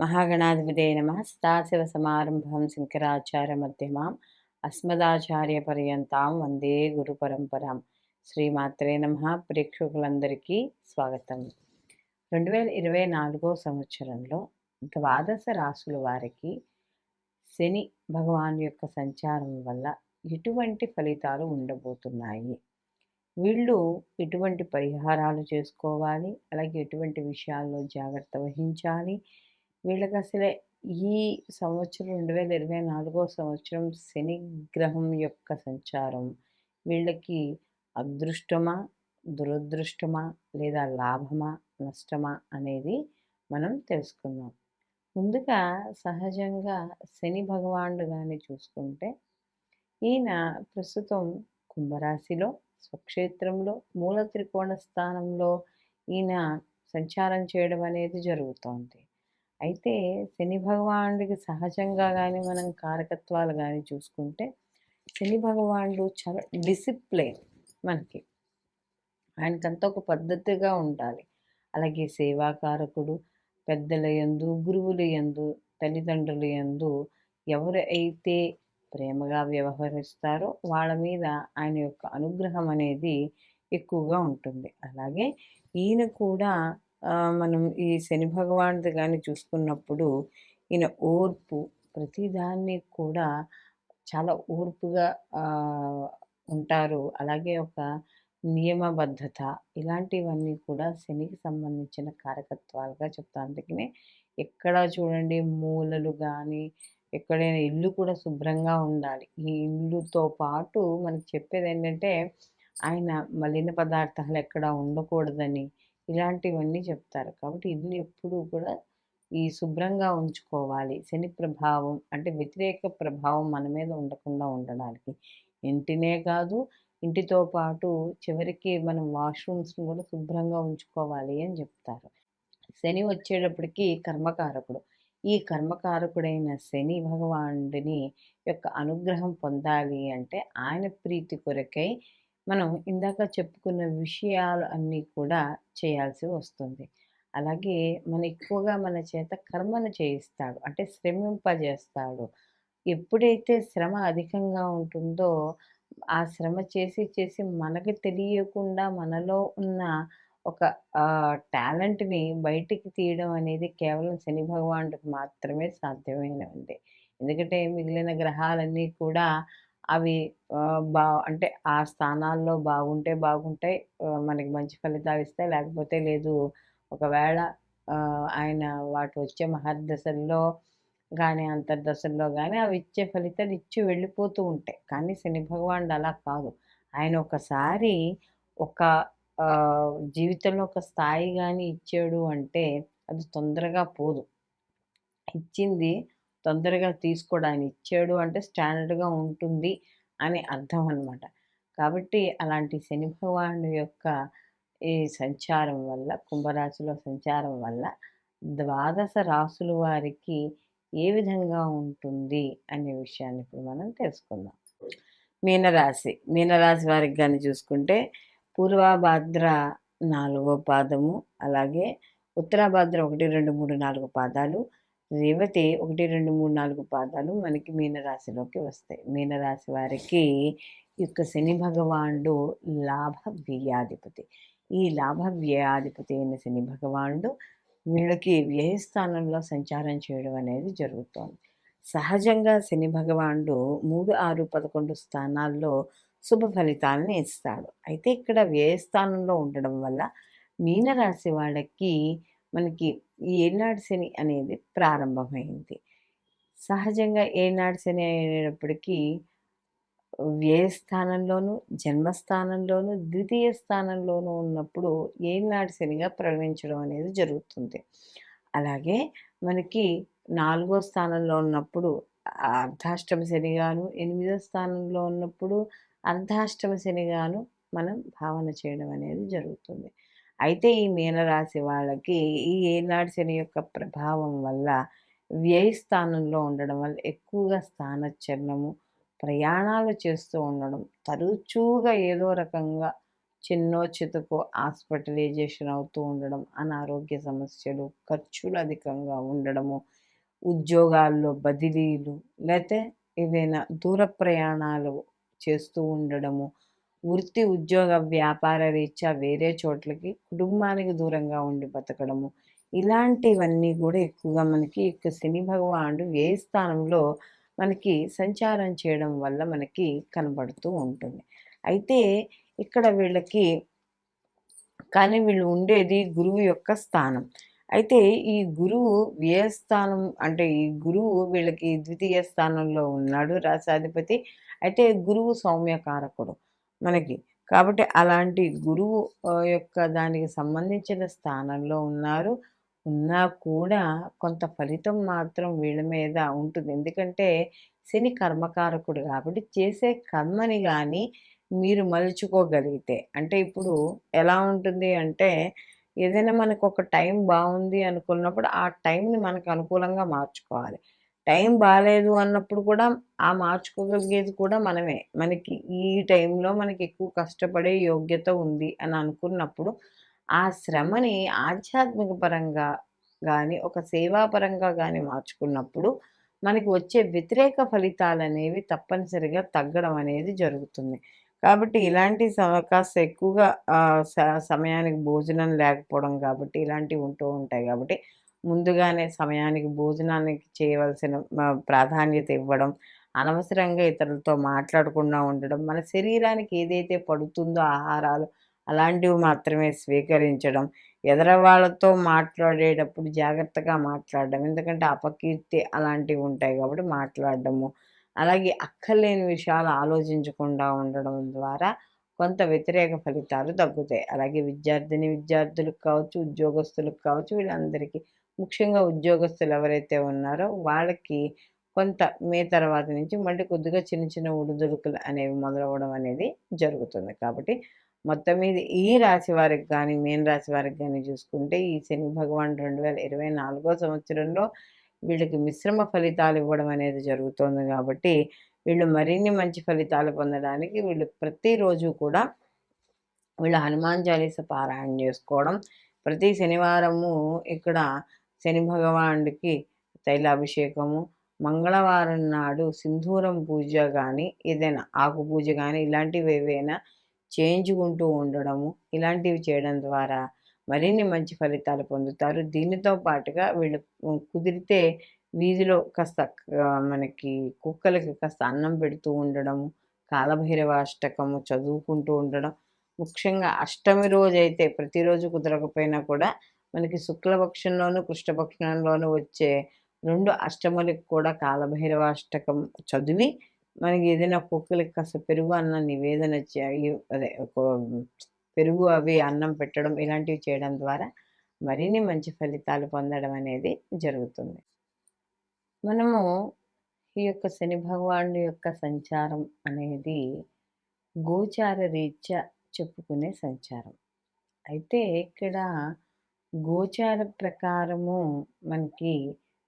మహాగణాధిపతే నమ. సదాశివ సమారంభం శంకరాచార్య మధ్యమాం. అస్మదాచార్య పర్యంతాం. వందే గురు పరంపరాం. శ్రీమాత్రే నమ. ప్రేక్షకులందరికీ స్వాగతం. రెండు వేల ఇరవై నాలుగో సంవత్సరంలో ద్వాదశ రాసుల వారికి శని భగవాన్ యొక్క సంచారం వల్ల ఎటువంటి ఫలితాలు ఉండబోతున్నాయి. వీళ్ళు ఎటువంటి పరిహారాలు చేసుకోవాలి. అలాగే ఎటువంటి విషయాల్లో జాగ్రత్త వహించాలి. వీళ్ళకి అసలే ఈ సంవత్సరం రెండు వేల ఇరవై నాలుగో సంవత్సరం శని గ్రహం యొక్క సంచారం. వీళ్ళకి అదృష్టమా దురదృష్టమా లేదా లాభమా నష్టమా అనేది మనం తెలుసుకుందాం. ముందుగా సహజంగా శని భగవానుడు కానీ చూసుకుంటే ఈయన ప్రస్తుతం కుంభరాశిలో స్వక్షేత్రంలో మూల త్రికోణ స్థానంలో ఈయన సంచారం చేయడం అనేది జరుగుతోంది. అయితే శని భగవానుడికి సహజంగా కానీ మనం కారకత్వాలు కానీ చూసుకుంటే శని భగవానుడు చాలా డిసిప్లైన్ మనకి. ఆయనకంతా ఒక పద్ధతిగా ఉండాలి. అలాగే సేవాకారకుడు పెద్దల యందు గురువుల యందు తల్లిదండ్రుల యందు ఎవరు అయితే ప్రేమగా వ్యవహరిస్తారో వాళ్ళ మీద ఆయన యొక్క అనుగ్రహం అనేది ఎక్కువగా ఉంటుంది. అలాగే ఈయన కూడా మనం ఈ శని భగవానుడి కానీ చూసుకున్నప్పుడు ఈయన ఓర్పు ప్రతిదాన్ని కూడా చాలా ఓర్పుగా ఉంటారు. అలాగే ఒక నియమబద్ధత ఇలాంటివన్నీ కూడా శనికి సంబంధించిన కారకత్వాలుగా చెప్తాను అందుకనే ఎక్కడ చూడండి మూలలు కానీ ఎక్కడైనా ఇల్లు కూడా శుభ్రంగా ఉండాలి. ఈ ఇల్లుతో పాటు మనకి చెప్పేది ఏంటంటే ఆయన మలిన పదార్థాలు ఎక్కడ ఉండకూడదని ఇలాంటివన్నీ చెప్తారు. కాబట్టి ఇల్లు ఎప్పుడూ కూడా ఈ శుభ్రంగా ఉంచుకోవాలి. శని ప్రభావం అంటే వ్యతిరేక ప్రభావం మన మీద ఉండకుండా ఉండడానికి. ఇంటినే కాదు ఇంటితో పాటు చివరికి మనం వాష్రూమ్స్ని కూడా శుభ్రంగా ఉంచుకోవాలి అని చెప్తారు. శని వచ్చేటప్పటికి కర్మకారకుడు. ఈ కర్మకారకుడైన శని భగవానుడిని యొక్క అనుగ్రహం పొందాలి అంటే ఆయన ప్రీతి కొరకై మనం ఇందాక చెప్పుకున్న విషయాలు అన్నీ కూడా చేయాల్సి వస్తుంది. అలాగే మన ఎక్కువగా మన చేత కర్మను చేయిస్తాడు. అంటే శ్రమింపజేస్తాడు. ఎప్పుడైతే శ్రమ అధికంగా ఉంటుందో ఆ శ్రమ చేసి చేసి మనకి తెలియకుండా మనలో ఉన్న ఒక టాలెంట్ని బయటికి తీయడం అనేది కేవలం శని భగవానుడికి మాత్రమే సాధ్యమైనది ఎందుకంటే మిగిలిన గ్రహాలన్నీ కూడా అవి బా అంటే ఆ స్థానాల్లో బాగుంటే బాగుంటాయి. మనకి మంచి ఫలితాలు ఇస్తాయి. లేకపోతే లేదు ఒకవేళ ఆయన వాటి వచ్చే మహర్దశల్లో కానీ అంతర్దశల్లో కానీ అవి ఇచ్చే ఫలితాలు ఇచ్చి వెళ్ళిపోతూ ఉంటాయి. కానీ శని భగవానుడు అలా కాదు. ఆయన ఒకసారి ఒక జీవితంలో ఒక స్థాయి కానీ ఇచ్చాడు అంటే అది తొందరగా పోదు. ఇచ్చింది తొందరగా తీసుకోడు. ఆయన ఇచ్చాడు అంటే స్టాండర్డ్గా ఉంటుంది అని అర్థం అన్నమాట. కాబట్టి అలాంటి శని భగవానుడి యొక్క ఈ సంచారం వల్ల కుంభరాశిలో సంచారం వల్ల ద్వాదశ రాసుల వారికి ఏ విధంగా ఉంటుంది అనే విషయాన్ని ఇప్పుడు మనం తెలుసుకుందాం. మీనరాశి మీనరాశి వారికి కానీ చూసుకుంటే పూర్వభాద్ర నాలుగో పాదము అలాగే ఉత్తరాభాద్ర ఒకటి రెండు మూడు నాలుగు పాదాలు రేవతి ఒకటి రెండు మూడు నాలుగు పాదాలు మనకి మీనరాశిలోకి వస్తాయి. మీనరాశి వారికి ఈ యొక్క శని భగవానుడు లాభ వ్యయాధిపతి ఈ లాభ వ్యయాధిపతి అయిన శని భగవానుడు వీళ్ళకి వ్యయస్థానంలో సంచారం చేయడం అనేది జరుగుతోంది. సహజంగా శని భగవానుడు మూడు ఆరు పదకొండు స్థానాల్లో శుభ ఫలితాలను ఇస్తాడు. అయితే ఇక్కడ వ్యయస్థానంలో ఉండడం వల్ల మీనరాశి వాళ్ళకి మనకి ఈ ఏనాడు శని అనేది ప్రారంభమైంది. సహజంగా ఏనాడు శని అయినప్పటికీ వ్యయస్థానంలోను జన్మస్థానంలోను ద్వితీయ స్థానంలోనూ ఉన్నప్పుడు ఏనాడు శనిగా ప్రవహించడం అనేది జరుగుతుంది. అలాగే మనకి నాలుగో స్థానంలో ఉన్నప్పుడు అర్ధాష్టమ శనిగాను ఎనిమిదో స్థానంలో ఉన్నప్పుడు అర్ధాష్టమ శనిగాను మనం భావన చేయడం అనేది జరుగుతుంది. అయితే ఈ మీనరాశి వాళ్ళకి ఈ ఏనాడు శని యొక్క ప్రభావం వల్ల వ్యయ స్థానంలో ఉండడం వల్ల ఎక్కువగా స్థానచలనము ప్రయాణాలు చేస్తూ ఉండడం తరచుగా ఏదో రకంగా చిన్నో చితకో హాస్పిటలైజేషన్ అవుతూ ఉండడం అనారోగ్య సమస్యలు ఖర్చులు అధికంగా ఉండడము ఉద్యోగాల్లో బదిలీలు లేకపోతే ఏదైనా దూర ప్రయాణాలు చేస్తూ ఉండడము వృత్తి ఉద్యోగ వ్యాపార రీత్యా వేరే చోట్లకి కుటుంబానికి దూరంగా ఉండి బతకడము. ఇలాంటివన్నీ కూడా ఎక్కువగా మనకి ఇక శని భగవానుడు ఏ స్థానంలో మనకి సంచారం చేయడం వల్ల మనకి కనబడుతూ ఉంటుంది. అయితే ఇక్కడ వీళ్ళకి కానీ వీళ్ళు ఉండేది గురువు యొక్క స్థానం. అయితే ఈ గురువు వ్యయ స్థానం అంటే ఈ గురువు వీళ్ళకి ద్వితీయ స్థానంలో ఉన్నాడు రాసాధిపతి అయితే గురువు సౌమ్యకారకుడు. మనకి. కాబట్టి అలాంటి గురువు యొక్క దానికి సంబంధించిన స్థానంలో ఉన్నారు. ఉన్నా కూడా కొంత ఫలితం మాత్రం వీళ్ళ మీద ఉంటుంది. ఎందుకంటే శని కర్మకారకుడు కాబట్టి చేసే కర్మని కానీ మీరు మలుచుకోగలిగితే అంటే ఇప్పుడు ఎలా ఉంటుంది అంటే ఏదైనా మనకు ఒక టైం బాగుంది అనుకున్నప్పుడు ఆ టైంని మనకు అనుకూలంగా మార్చుకోవాలి. టైం బాగాలేదు అన్నప్పుడు కూడా ఆ మార్చుకోగలిగేది కూడా మనమే. మనకి ఈ టైంలో మనకి ఎక్కువ కష్టపడే యోగ్యత ఉంది అని అనుకున్నప్పుడు ఆ శ్రమని ఆధ్యాత్మిక పరంగా కానీ ఒక సేవాపరంగా కానీ మార్చుకున్నప్పుడు మనకి వచ్చే వ్యతిరేక ఫలితాలు అనేవి తప్పనిసరిగా తగ్గడం అనేది జరుగుతుంది. కాబట్టి ఇలాంటి కాస్త ఎక్కువగా స- సమయానికి భోజనం లేకపోవడం కాబట్టి ఇలాంటివి ఉంటూ ఉంటాయి కాబట్టి ముందుగానే సమయానికి భోజనానికి చేయవలసిన ప్రాధాన్యత ఇవ్వడం అనవసరంగా ఇతరులతో మాట్లాడకుండా ఉండడం మన శరీరానికి ఏదైతే పడుతుందో ఆహారాలు అలాంటివి మాత్రమే స్వీకరించడం ఎదరవాళ్ళతో మాట్లాడేటప్పుడు జాగ్రత్తగా మాట్లాడడం ఎందుకంటే అపకీర్తి అలాంటివి ఉంటాయి కాబట్టి మాట్లాడడము అలాగే అక్కర్లేని విషయాలు ఆలోచించకుండా ఉండడం ద్వారా కొంత వ్యతిరేక ఫలితాలు తగ్గుతాయి. అలాగే విద్యార్థిని విద్యార్థులకు కావచ్చు ఉద్యోగస్తులకు కావచ్చు వీళ్ళందరికీ ముఖ్యంగా ఉద్యోగస్తులు ఎవరైతే ఉన్నారో వాళ్ళకి కొంత మే తర్వాత నుంచి మళ్ళీ కొద్దిగా చిన్న చిన్న ఉడుదుడుకులు అనేవి మొదలవ్వడం అనేది జరుగుతుంది. కాబట్టి మొత్తం మీద ఈ రాశి వారికి కానీ మేన్ రాశి వారికి కానీ చూసుకుంటే ఈ శని భగవాన్ రెండు వేల ఇరవై నాలుగో సంవత్సరంలో వీళ్ళకి మిశ్రమ ఫలితాలు ఇవ్వడం అనేది జరుగుతుంది. కాబట్టి వీళ్ళు మరిన్ని మంచి ఫలితాలు పొందడానికి వీళ్ళు ప్రతిరోజు కూడా వీళ్ళు హనుమాన్ చాలీస పారాయణ చేసుకోవడం. ప్రతి శనివారము ఇక్కడ శని భగవానుడికి తైలాభిషేకము. మంగళవారం నాడు సింధూరం పూజ కానీ ఏదైనా ఆకు పూజ కానీ ఇలాంటివి ఏవైనా చేయించుకుంటూ ఉండడము ఇలాంటివి చేయడం ద్వారా మరిన్ని మంచి ఫలితాలు పొందుతారు. దీనితో పాటుగా వీళ్ళు కుదిరితే వీధిలో కాస్త మనకి కుక్కలకి కాస్త అన్నం పెడుతూ ఉండడము కాలభైరవ అష్టకము చదువుకుంటూ ఉండడం. ముఖ్యంగా అష్టమి రోజు అయితే ప్రతిరోజు కుదరకపోయినా కూడా మనకి శుక్లపక్షంలోను కృష్ణపక్షంలోను వచ్చే రెండు అష్టములకు కూడా కాలభైరవ అష్టకం చదివి మనకి ఏదైనా కుక్కలకి కాస్త పెరుగు అన్న నివేదన అదే ఒక పెరుగు అవి అన్నం పెట్టడం ఇలాంటివి చేయడం ద్వారా మరిన్ని మంచి ఫలితాలు పొందడం అనేది జరుగుతుంది. మనము ఈ యొక్క శని భగవానుడి యొక్క సంచారం అనేది గోచార రీత్యా చెప్పుకునే సంచారం. అయితే ఇక్కడ గోచార ప్రకారము మనకి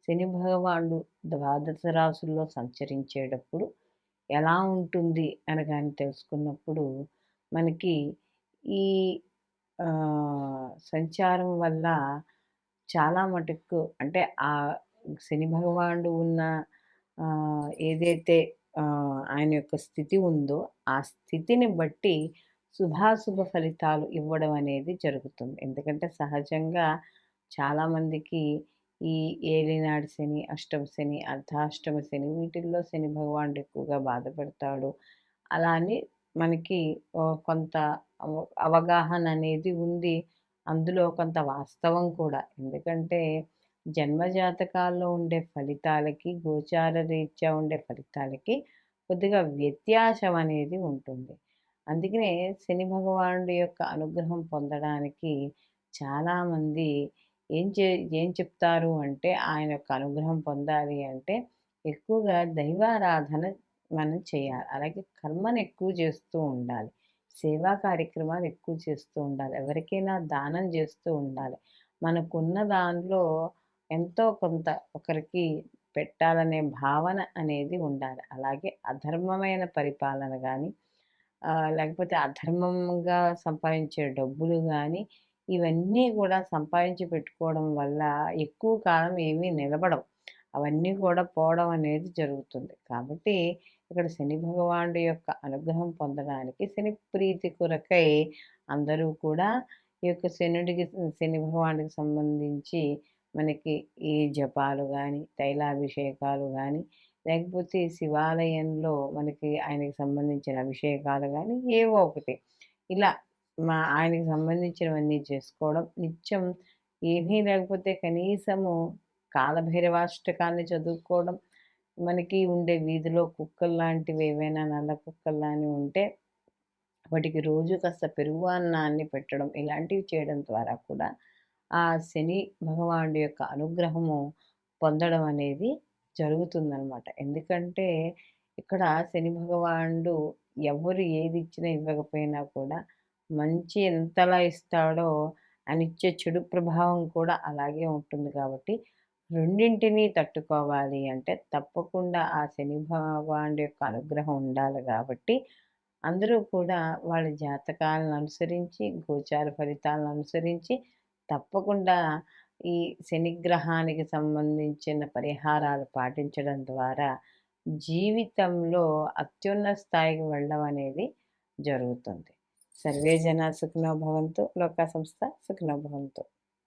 శని భగవానుడు ద్వాదశ రాసుల్లో సంచరించేటప్పుడు ఎలా ఉంటుంది అని తెలుసుకున్నప్పుడు మనకి ఈ సంచారం వల్ల చాలా మటుకు అంటే ఆ శని భగవానుడు ఉన్న ఏదైతే ఆయన యొక్క స్థితి ఉందో ఆ స్థితిని బట్టి శుభాశుభ ఫలితాలు ఇవ్వడం అనేది జరుగుతుంది. ఎందుకంటే సహజంగా చాలామందికి ఈ ఏలినాడు శని అష్టమ శని అర్ధాష్టమ శని వీటిల్లో శని భగవానుడు ఎక్కువగా బాధపడతాడు. అలా అని మనకి కొంత అవగాహన అనేది ఉంది. అందులో కొంత వాస్తవం కూడా. ఎందుకంటే జన్మజాతకాల్లో ఉండే ఫలితాలకి గోచార రీత్యా ఉండే ఫలితాలకి కొద్దిగా వ్యత్యాసం అనేది ఉంటుంది. అందుకనే శని భగవానుడి యొక్క అనుగ్రహం పొందడానికి చాలామంది ఏం చే ఏం చెప్తారు అంటే ఆయన యొక్క అనుగ్రహం పొందాలి అంటే ఎక్కువగా దైవారాధన మనం చేయాలి. అలాగే కర్మను ఎక్కువ చేస్తూ ఉండాలి. సేవా కార్యక్రమాలు ఎక్కువ చేస్తూ ఉండాలి. ఎవరికైనా దానం చేస్తూ ఉండాలి. మనకున్న దానిలో ఎంతో కొంత ఒకరికి పెట్టాలనే భావన అనేది ఉండాలి. అలాగే అధర్మమైన పరిపాలన కానీ లేకపోతే అధర్మంగా సంపాదించే డబ్బులు కానీ ఇవన్నీ కూడా సంపాదించి పెట్టుకోవడం వల్ల ఎక్కువ కాలం ఏమీ నిలబడవు. అవన్నీ కూడా పోవడం అనేది జరుగుతుంది. కాబట్టి ఇక్కడ శని భగవానుడి యొక్క అనుగ్రహం పొందడానికి శని ప్రీతి కొరకై అందరూ కూడా ఈ యొక్క శనుడికి శని భగవానుడికి సంబంధించి మనకి ఈ జపాలు కానీ తైలాభిషేకాలు కానీ లేకపోతే శివాలయంలో మనకి ఆయనకి సంబంధించిన అభిషేకాలు కానీ ఏవో ఒకటి. ఇలా మా ఆయనకి సంబంధించినవన్నీ చేసుకోవడం నిత్యం ఏమీ లేకపోతే కనీసము కాలభైరవాష్టకాన్ని చదువుకోవడం. మనకి ఉండే వీధిలో కుక్కలు లాంటివి ఏవైనా నల్ల కుక్కలు లాని ఉంటే వాటికి రోజు కాస్త పెరుగు అన్నాన్ని పెట్టడం ఇలాంటివి చేయడం ద్వారా కూడా ఆ శని భగవానుడి యొక్క అనుగ్రహము పొందడం అనేది జరుగుతుందనమాట ఎందుకంటే ఇక్కడ శని భగవానుడు ఎవరు ఏది ఇచ్చినా ఇవ్వకపోయినా కూడా మంచి ఎంతలా ఇస్తాడో అనిచ్చే చెడు ప్రభావం కూడా అలాగే ఉంటుంది కాబట్టి రెండింటినీ తట్టుకోవాలి అంటే తప్పకుండా ఆ శని భగవానుడి యొక్క అనుగ్రహం ఉండాలి కాబట్టి అందరూ కూడా వాళ్ళ జాతకాలను అనుసరించి గోచార ఫలితాలను అనుసరించి తప్పకుండా ఈ శనిగ్రహానికి సంబంధించిన పరిహారాలు పాటించడం ద్వారా జీవితంలో అత్యున్నత స్థాయికి వెళ్ళడం అనేది జరుగుతుంది. సర్వే జన సుఖనోభవంతో భవంతు లోక సంస్థ సుఖనోభవంతో